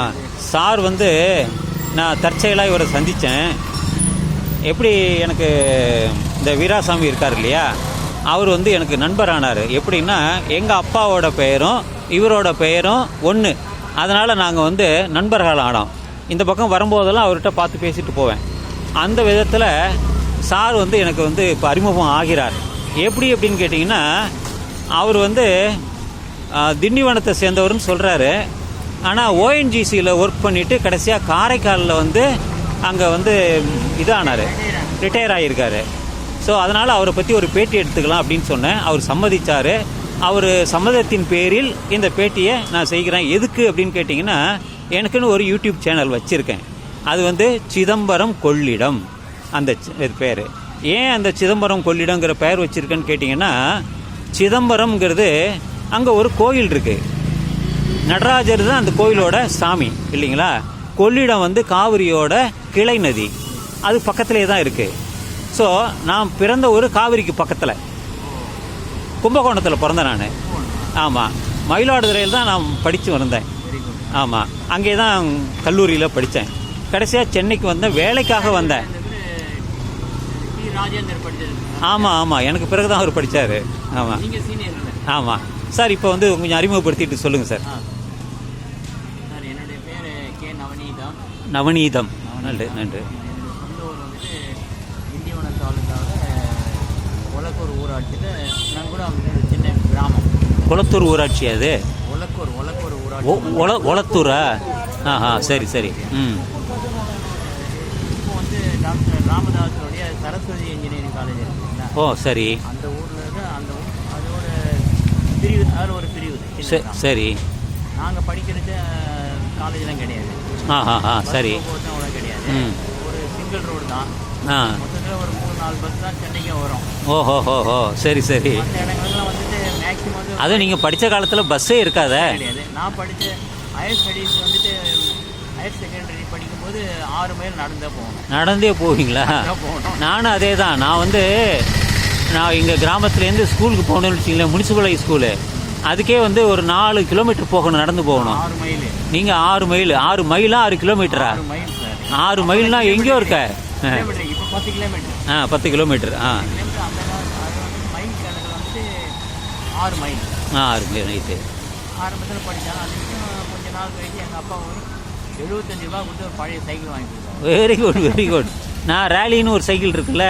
ஆ sir வந்து நான் தற்செயலாக இவரை சந்தித்தேன் எப்படி எனக்கு இந்த வீராசாமி இருக்கார் இல்லையா? அவர் வந்து எனக்கு நண்பரானார். எப்படின்னா எங்கள் அப்பாவோட பெயரும் இவரோட பெயரும் ஒன்று அதனால் நாங்கள் வந்து நண்பர்கள் ஆனோம். இந்த பக்கம் வரும்போதெல்லாம் அவர்கிட்ட பார்த்து பேசிட்டு போவேன். அந்த விதத்தில் சார் வந்து எனக்கு வந்து இப்போ அறிமுகம் ஆகிறார். எப்படி அப்படின்னு கேட்டிங்கன்னா அவர் வந்து திண்டிவனத்தை சேர்ந்தவர்னு சொல்கிறாரு ஆனால் ஓஎன்ஜிசியில் ஒர்க் பண்ணிவிட்டு கடைசியாக காரைக்காலில் வந்து அங்கே வந்து இதானார். ரிட்டையர் ஆகியிருக்காரு ஸோ அதனால் அவரை பற்றி ஒரு பேட்டி எடுத்துக்கலாம் அப்படின்னு சொன்னேன். அவர் சம்மதிச்சார். அவர் சம்மதத்தின் பேரில் இந்த பேட்டியை நான் செய்கிறேன். எதுக்கு அப்படின்னு கேட்டிங்கன்னா எனக்குன்னு ஒரு யூடியூப் சேனல் வச்சுருக்கேன். அது வந்து சிதம்பரம் கொள்ளிடம். அந்த இது பேர். ஏன் அந்த சிதம்பரம் கொள்ளிடங்கிற பெயர் வச்சுருக்கேன்னு கேட்டிங்கன்னா சிதம்பரம்ங்கிறது அங்கே ஒரு கோயில் இருக்குது நடராஜர் தான் அந்த கோயிலோட சாமி இல்லைங்களா? கொள்ளிடம் வந்து காவிரியோட கிளை நதி. அது பக்கத்திலே தான் இருக்குது ஸோ நான் பிறந்த ஒரு காவிரிக்கு பக்கத்தில். கும்பகோணத்தில் பிறந்தேன் நான். ஆமாம் மயிலாடுதுறையில் தான் நான் படித்து வந்தேன் ஆமாம் அங்கே தான் கல்லூரியில் படித்தேன் கடைசியாக சென்னைக்கு வந்தேன் வேலைக்காக வந்தேன். ஆமாம் ஆமாம் எனக்கு பிறகு தான் அவர் படித்தார் ஆமாம் ஆமாம் சார் இப்போ வந்து கொஞ்சம் அறிமுகப்படுத்திட்டு சொல்லுங்கள் சார் என்னுடைய பேர் கே நவநீதம். நன்று நன்று. திண்டிவனம் தாலுக்காவில் ஒலக்கூர் ஊராட்சியில் நான் கூட சின்ன கிராமம். குளத்தூர் ஊராட்சி அது? ஒலக்கூர் ஒ ஊராட்சி. ஒல ஒளத்தூரா ஆஹா சரி சரி. ம். இப்போ வந்து டாக்டர் ராமதாஸருடைய சரஸ்வதி இன்ஜினியரிங் காலேஜ் இருக்குங்களா? ஓ சரி. அந்த ஊரில் இருக்கு அந்த ஊர் அதோட பிரிவு அதில் ஒரு பிரிவு சரி. நாங்கள் படிக்கிறது காலேஜ்லாம் கிடையாது. ஆ சரி. அவ்வளோ கிடையாது. ம். ஒரு சிங்கிள் ரோடு தான். ஆ. மொத்தத்தில் ஒரு மூணு நாலு பஸ் தான் சென்னைக்கும் வரும். ஓஹோ ஹோ ஹோ. சரி சரி. மற்ற இடங்கள்லாம் வந்துட்டு மேக்ஸிமம் வந்து அது நீங்கள் படித்த காலத்தில் பஸ்ஸே இருக்காதே? கிடையாது. நான் படித்த ஹையர் ஸ்டடீஸ் வந்துட்டு ஹையர் செகண்டரி படிக்கும்போது ஆறு மைல் நடந்தே போகணும். நடந்தே போவீங்களா? போகணும். நானும் அதே தான் நான் வந்து நான் எங்கள் கிராமத்துலேருந்து ஸ்கூலுக்கு போகணும்னு வச்சிங்களேன் முனிசிபல் ஹை ஸ்கூலு அதுக்கே வந்து ஒரு நாலு கிலோமீட்டர் போகணும் நடந்து போகணும். ஆறு மைல் நீங்கள் ஆறு மைல் ஆறு மைலா ஆறு கிலோமீட்டரா ஆறு மைல் ஆறு மைல்னா எங்கேயோ இருக்க. ஆ. பத்து கிலோமீட்டர் ஆ. வந்து மைல் ஆறு மைல் ஆ இருக்கு ரைட்டு ஆரம்பத்தில் கொஞ்ச நாள் கழிச்சு எங்கள் அப்பா ஒரு எழுபத்தஞ்சு ரூபா கொடுத்து பழைய சைக்கிள் வாங்கி வெரி குட் வெரி குட் நான் ரேலின்னு ஒரு சைக்கிள் இருக்குல்ல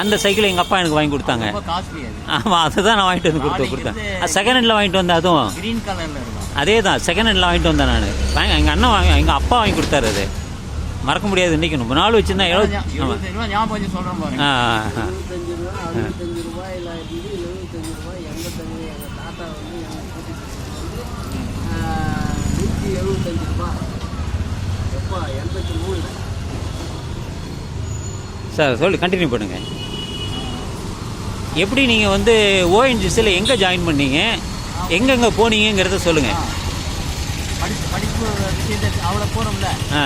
அந்த சைக்கிள் எங்கள் அப்பா எனக்கு வாங்கி கொடுத்தாங்க. ரொம்ப காஸ்ட்லி அது. ஆமாம் அதுதான் நான் வாங்கிட்டு வந்து கொடுத்து கொடுத்தேன். செகண்ட் ஹேண்டில் வாங்கிட்டு வந்தேன் அதுவும். கிரீன் கலரில் இருக்கும் அதே தான் செகண்ட் ஹேண்டில் வாங்கிட்டு வந்தேன் நான். வாங்க எங்கள் அண்ணன் வாங்கி எங்கள் அப்பா வாங்கி கொடுத்தாரு அது. மறக்க முடியாது இன்னைக்கு ரொம்ப நாள் வச்சுருந்தேன். பாருங்க. ஆ ரூபாய் எண்பத்தஞ்சு எங்கள் தாத்தா வந்து எனக்கு கூட்டிட்டு வந்து நூற்றி எழுபத்தஞ்சு ரூபா எப்போ எண்பத்தி மூணு சார் சொல்லு கண்டினியூ பண்ணுங்க. எப்படி நீங்கள் வந்து ஓஎன்ஜிசியில் எங்கே ஜாயின் பண்ணீங்க? எங்கெங்கே போனீங்கங்கிறத சொல்லுங்கள் படிப்பு படிப்பு விஷயத்தை அவ்வளோ போகிறோம்ல ஆ.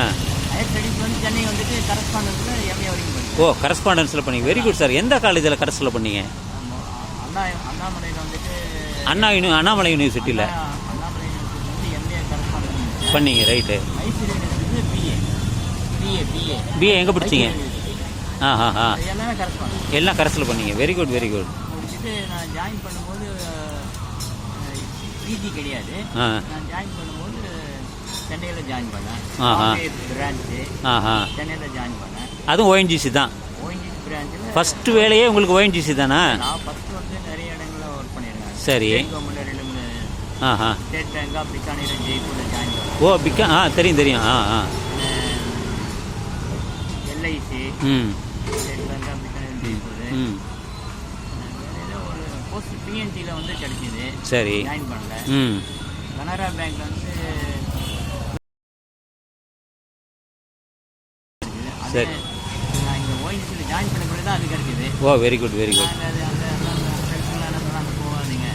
ஹையர் ஸ்டடீஸ் வந்து சென்னை வந்துட்டு கரஸ்பாண்டன்ஸில் எம்ஏ வரைக்கும் படிச்சேன் ஓ கரஸ்பாண்டன்ஸில் பண்ணீங்க. வெரி குட் சார் எந்த காலேஜில் கரஸில் பண்ணீங்க. அண்ணா அண்ணாமலையில் வந்துட்டு அண்ணா யூனி அண்ணாமலை யூனிவர்சிட்டியில் அண்ணா- அண்ணாமலை யூனிவர்சிட்டி வந்து எம்ஏ கரஸ்பாண்டன்ஸ் பண்ணீங்க ரைட்டு ஐசிடி வந்து பிஏ பிஏ பிஏ பிஏ எங்கே படிச்சீங்க? ஆ ஆ ஆ. எல்லாமே கரஸ்பாண்டன்ஸ் எல்லாம் கரஸில் பண்ணீங்க. வெரி குட் வெரி குட் முடிச்சுட்டு நான் ஜாயின் பண்ணும்போது பிஜி கிடையாது. ஆ. நான் ஜாயின் பண்ணும்போது சென்னையில் ஜாயின் பண்ணேன். ஆஹா. பிரான்ச்சு சென்னையில் ஜாயின் பண்ணேன். அதுவும் ஓஎன்ஜிசி தான். ஓஎன்ஜிசி பிரான்ச்சில் ஃபஸ்ட்டு வேலையே உங்களுக்கு ஓஎன்ஜிசி தானே? நான் ஃபஸ்ட்டு வந்து நிறைய இடங்களில் ஒர்க் பண்ணியிருக்கேன் சரி. ஸ்டேட் கவர்மெண்ட் ரெண்டு மூணு ஆ ஆ. ஸ்டேட் பேங்க் ஆஃப் பிகானீர் ஜெய்ப்பூரில் ஜாயின் பண்ணேன். ஓ பிக்கா ஆ தெரியும் தெரியும். ஆ ஆ. எல்ஐசி ம் state bank of Bikaner Jaipur ம் வேறு ஏதோ ஒரு போஸ்ட் பிஎன்டியில் வந்து கிடைச்சிது சரி. ஜாயின் பண்ணல. ம். கனரா பேங்க்ல வந்து சரி. நான் இங்கே ஓஎன்ஜிசியில் ஜாயின் பண்ண தான் அது கிடைச்சிது ஓ வெரி குட் வெரி குட் போகாதீங்க.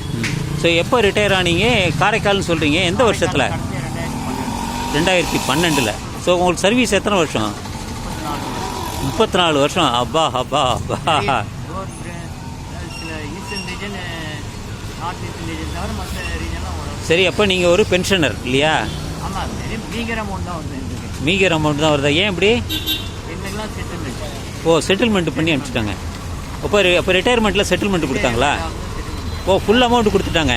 ஸோ எப்போ ரிட்டையர் ஆனீங்க? காரைக்கால்னு சொல்கிறீங்க எந்த வருஷத்தில்? ரெண்டாயிரத்தி பன்னெண்டு. ரெண்டாயிரத்தி பன்னெண்டில். ஸோ உங்களுக்கு சர்வீஸ் எத்தனை வருஷம். முப்பத்தி நாலு வருஷம். அப்பா அப்பா அப்பா ஒரு சில eastern region north eastern region தவிர மற்ற ரீஜன்லாம் வரும் சரி அப்போ நீங்கள் ஒரு பென்ஷனர் இல்லையா? ஆமாம் மீகர் அமௌண்ட் தான் வந்து எங்களுக்கு மீகர் அமௌண்ட் தான் வருதா? ஏன் இப்படி? எங்களுக்குலாம் செட்டில்மெண்ட் ஓ செட்டில்மெண்ட் பண்ணி அனுப்பிச்சிட்டாங்க. அப்போ அப்போ ரிட்டையர்மெண்ட்டில் செட்டில்மெண்ட் கொடுத்தாங்களா? ஓ ஃபுல் அமௌண்ட் கொடுத்துட்டாங்க.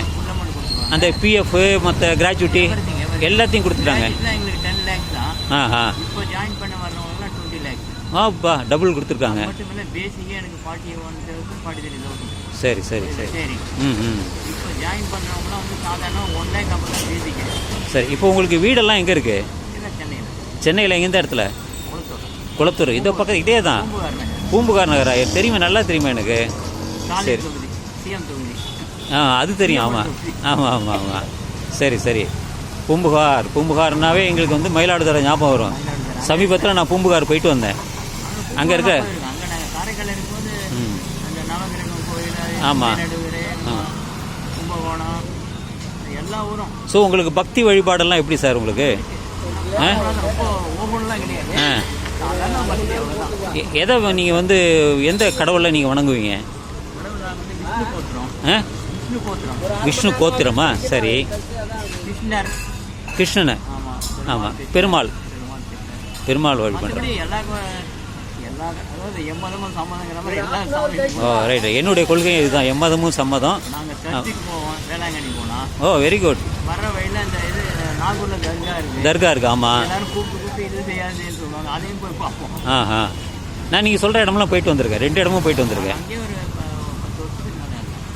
அந்த பிஎஃப் மற்ற கிராஜுவிட்டி எல்லாத்தையும் கொடுத்துட்டாங்க. ஆ ஆ இப்போ ஜாயின் பண்ண வர்றவங்கலாம் டுவெண்ட்டி லேக்ஸ் ஆப்பா டபுள் கொடுத்துருக்காங்க. சரி சரி சரி. ம் ம். சரி இப்போ உங்களுக்கு வீடெல்லாம் எங்கே இருக்குது சென்னையில். எந்த இடத்துல? குளத்தூர். இதோ பக்கம் இதே தான். பூம்புகார் நகர். தெரியுமா? நல்லா தெரியுமா எனக்கு? சரி. ஆ அது தெரியும். ஆமாம் ஆமாம் ஆமாம் ஆமாம் சரி சரி. பூம்புகார். பூம்புகார்னாவே எங்களுக்கு வந்து மயிலாடுதுறை ஞாபகம் வரும். சமீபத்தில் நான் பூம்புகார் போயிட்டு வந்தேன். அங்கே இருக்க? அங்கே நாங்கள் காரைக்கால் இருக்கும்போது ம் அந்த நவகிரகம் கோயில் ஆமா. நடுவர் ஆ. கும்பகோணம் எல்லா ஊரும். ஸோ உங்களுக்கு பக்தி வழிபாடெல்லாம் எப்படி சார் உங்களுக்கு? எதை நீங்கள் வந்து எந்த கடவுளை நீங்கள் வணங்குவீங்க? விஷ்ணு கோத்திரம். சரி. கிருஷ்ணனை. ஆமாம் ஆமாம் பெருமாள் பெருமாள். வழிபாடு. ரைட் என்னுடைய கொள்கை இதுதான். எம்மதமும் சம்மதம். ஓ வெரி குட் வர்ற வழியில் இந்த இது நாகூரில் தர்கா இருக்குது தர்கா இருக்கு ஆமாம் எல்லாரும் கூப்பிட்டு கூப்பிட்டு இது செய்யாதுன்னு சொல்லுவாங்க. அதையும் போய் பார்ப்போம். ஆ ஆ நான் நீங்கள் சொல்கிற இடமெல்லாம் போயிட்டு வந்திருக்கேன். ரெண்டு இடமும் போயிட்டு வந்திருக்கேன்.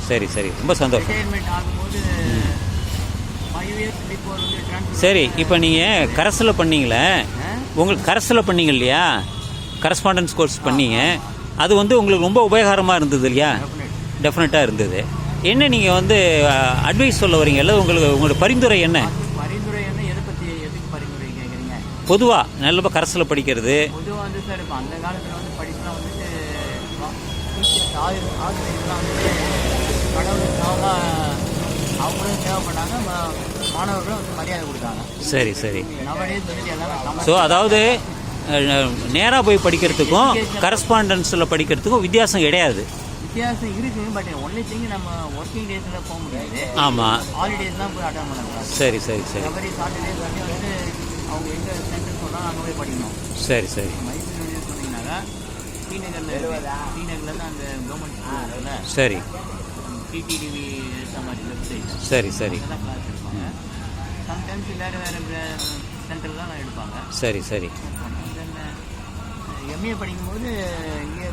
சரி சரி. ரொம்ப சந்தோஷம். சரி இப்போ நீங்கள் கரஸில் பண்ணீங்களே. உங்களுக்கு கரஸில் பண்ணீங்க இல்லையா? கரஸ்பாண்டன்ஸ் கோர்ஸ் பண்ணீங்க. அது வந்து உங்களுக்கு ரொம்ப உபயோகரமாக இருந்தது இல்லையா? டெஃபினட்டாக இருந்தது. என்ன நீங்கள் வந்து அட்வைஸ் சொல்ல வரீங்க அல்லது உங்களுக்கு உங்களோட பரிந்துரை என்ன? பரிந்துரை என்ன? எதை பற்றி எதுக்கு பரிந்துரை கேட்குறீங்க பொதுவாக நல்ல கரஸில் படிக்கிறது. பொதுவாக வந்து சார் இப்போ அந்த காலத்தில் வந்து படிப்புலாம் வந்துட்டு ஆசிரியர் ஆசிரியர்லாம் வந்துட்டு கடவுளுக்காக அவங்களும் தேவைப்பட்டாங்க ம- மாணவர்களும் வந்து மரியாதை கொடுத்தாங்க. சரி சரி. ஸோ அதாவது நேராக போய் படிக்கிறதுக்கும் கரஸ்பாண்டன்ஸில் படிக்கிறதுக்கும் வித்தியாசம் கிடையாது. வித்தியாசம் இருக்கு பட் ஒன்லி திங் நம்ம ஒர்க்கிங் டேஸில் போக முடியாது. ஆமாம் ஹாலிடேஸ் தான் போய் அட்டன் பண்ணக்கூடாது சரி சரி சரி. எவரி சாட்டர்டே சண்டே வந்து அவங்க எங்கே சென்டர் சொன்னாலும் அங்கே போய் படிக்கணும். சரி சரி. மைசூர் யூனிவர்சிட்டி சொன்னீங்கன்னாக்கா ஸ்ரீநகரில் ஸ்ரீநகரில் தான் அந்த கவர்மெண்ட் ஸ்கூல் இருக்குல்ல? சரி. டிடிடிவி மாதிரி வெப்சைட் சரி சரி. கிளாஸ் எடுப்பாங்க. சம்டைம்ஸ் வேறு வேறு சென்டரில் தான் எடுப்பாங்க. சரி சரி. எம்ஏ படிக்கும்போது இங்கே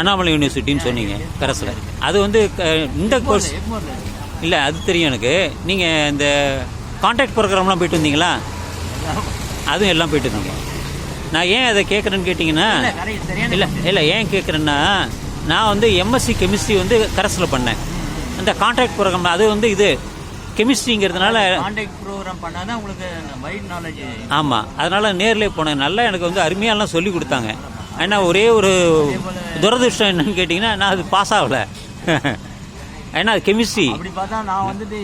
அண்ணாமலை யூனிவர்சிட்டின்னு சொன்னீங்க கரஸில் அது வந்து இந்த கோர்ஸ் இல்லை அது தெரியும் எனக்கு. நீங்கள் இந்த கான்ட்ராக்ட் ப்ரோக்ராம்லாம் போயிட்டு வந்தீங்களா? அதுவும் எல்லாம் போயிட்டு வந்தீங்க நான் ஏன் அதை கேட்குறேன்னு கேட்டிங்கன்னா இல்லை இல்லை இல்லை ஏன் கேட்குறேன்னா நான் வந்து எம்எஸ்சி கெமிஸ்ட்ரி வந்து கரஸில் பண்ணேன். அந்த கான்ட்ராக்ட் ப்ரோக்ராம் அது வந்து இது கெமிஸ்ட்ரிங்கிறதுனால கான்டாக்ட் ப்ரோக்ராம் பண்ணால் தான் உங்களுக்கு வைட் நாலேஜ் ஆமாம் அதனால் நேர்லேயே போனேன். நல்லா எனக்கு வந்து அருமையாலாம் சொல்லி கொடுத்தாங்க. ஆனால் ஒரே ஒரு துரதிருஷ்டம் என்னன்னு கேட்டிங்கன்னா நான் அது பாஸ் ஆகலை. ஏன்னா அது கெமிஸ்ட்ரி அப்படி பார்த்தா நான் வந்துட்டு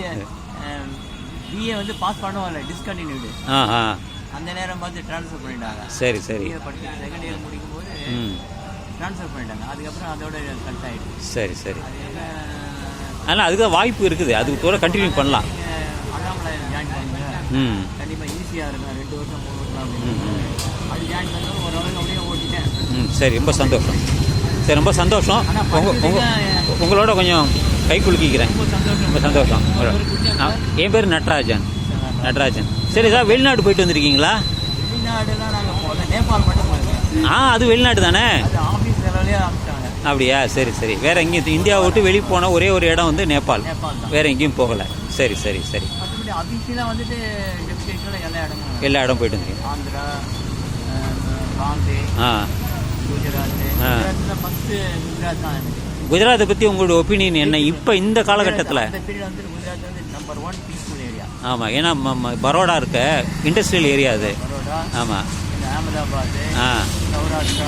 பிஏ வந்து பாஸ் பண்ணுவேன்ல டிஸ்கண்டினியூடு ஆ ஆ அந்த நேரம் பார்த்து ட்ரான்ஸ்ஃபர் பண்ணிட்டாங்க. சரி சரி. செகண்ட் இயர் முடிக்கும் போது ட்ரான்ஸ்ஃபர் பண்ணிட்டாங்க. அதுக்கப்புறம் அதோட கட் ஆயிடுச்சு. சரி சரி. அதனால் அதுக்கு வாய்ப்பு இருக்குது. அதுக்கு கூட கண்டினியூ பண்ணலாம். அண்ணாமலை ஜாயின் பண்ணுங்க. ம். கண்டிப்பாக ஈஸியாக இருக்கும். ரெண்டு வருஷம் மூணு வருஷம் அப்படின்னு. அது ஜாயின் பண்ணாலும் ஓரளவுக்கு அப்படியே ம் சரி ரொம்ப சந்தோஷம். சரி ரொம்ப சந்தோஷம். உங்களோட கொஞ்சம் கை குலுக்கிக்கிறேன். ரொம்ப சந்தோஷம். என் பேர் நட்ராஜன். நட்ராஜன். சரி சார் வெளிநாடு போயிட்டு வந்திருக்கீங்களா? ஆ அது வெளிநாடு தானே? அப்படியா? சரி சரி. வேற எங்கேயும் இந்தியாவை விட்டு வெளியே போன ஒரே ஒரு இடம் வந்து நேபாள். வேற எங்கேயும் போகலை. சரி சரி சரி. எல்லா இடம் போயிட்டு பாம்பே ஆ. குஜராத்தை பற்றி உங்களோட ஒப்பீனியன் என்ன? இப்போ இந்த காலகட்டத்தில். ஆமாம் ஏன்னா பரோடா இருக்க இண்டஸ்ட்ரியல் ஏரியா அது. ஆமாம் ஆ.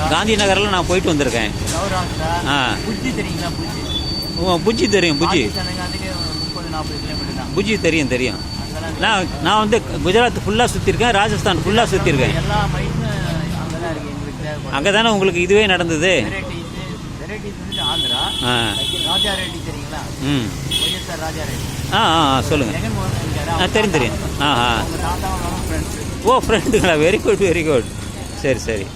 காந்தி நகரில் நான் போயிட்டு வந்திருக்கேன். ஆ. புஜ்ஜி தெரியும் புஜ்ஜி. புஜ்ஜி தெரியும் தெரியும். நான் நான் வந்து குஜராத் ஃபுல்லாக சுற்றிருக்கேன் ராஜஸ்தான் ஃபுல்லாக சுற்றிருக்கேன் எல்லா மைஸும் அங்கே தான் இருக்குது எங்களுக்கு தேவைப்படும் அங்கே தானே உங்களுக்கு இதுவே நடந்தது? ஆந்திரா ஆ. ராஜா ரெட்டி தெரியுங்களா? ம். ஒய்எஸ்ஆர் ராஜா ரெட்டி. ஆ ஆ சொல்லுங்கள் ஆ தெரியும் தெரியும். ஆ ஆ. ஓ ஃப்ரெண்டுங்களா வெரி குட் வெரி குட் சரி சரி.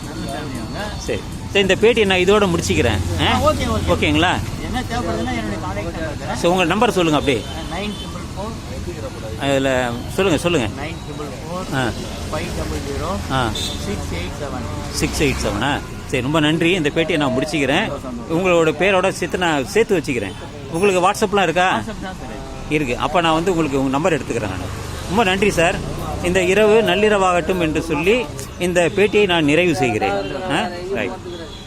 சரி. சரி இந்த பேட்டியை நான் இதோட முடிச்சுக்கிறேன். ஓகேங்களா? ஸோ உங்கள் நம்பர் சொல்லுங்கள் அப்படியே. அதில் சொல்லுங்கள் சொல்லுங்கள் five double zero six eight seven. Six eight செவனா? சரி ரொம்ப நன்றி. இந்த பேட்டியை நான் முடிச்சுக்கிறேன். உங்களோட பேரோட சேர்த்து நான் சேர்த்து வச்சுக்கிறேன். உங்களுக்கு வாட்ஸ்அப்லாம் இருக்கா? இருக்குது அப்போ நான் வந்து உங்களுக்கு உங்கள் நம்பர் எடுத்துக்கிறேன் நான். ரொம்ப நன்றி சார். இந்த இரவு நள்ளிரவாகட்டும் என்று சொல்லி இந்த பேட்டியை நான் நிறைவு செய்கிறேன். ரைட்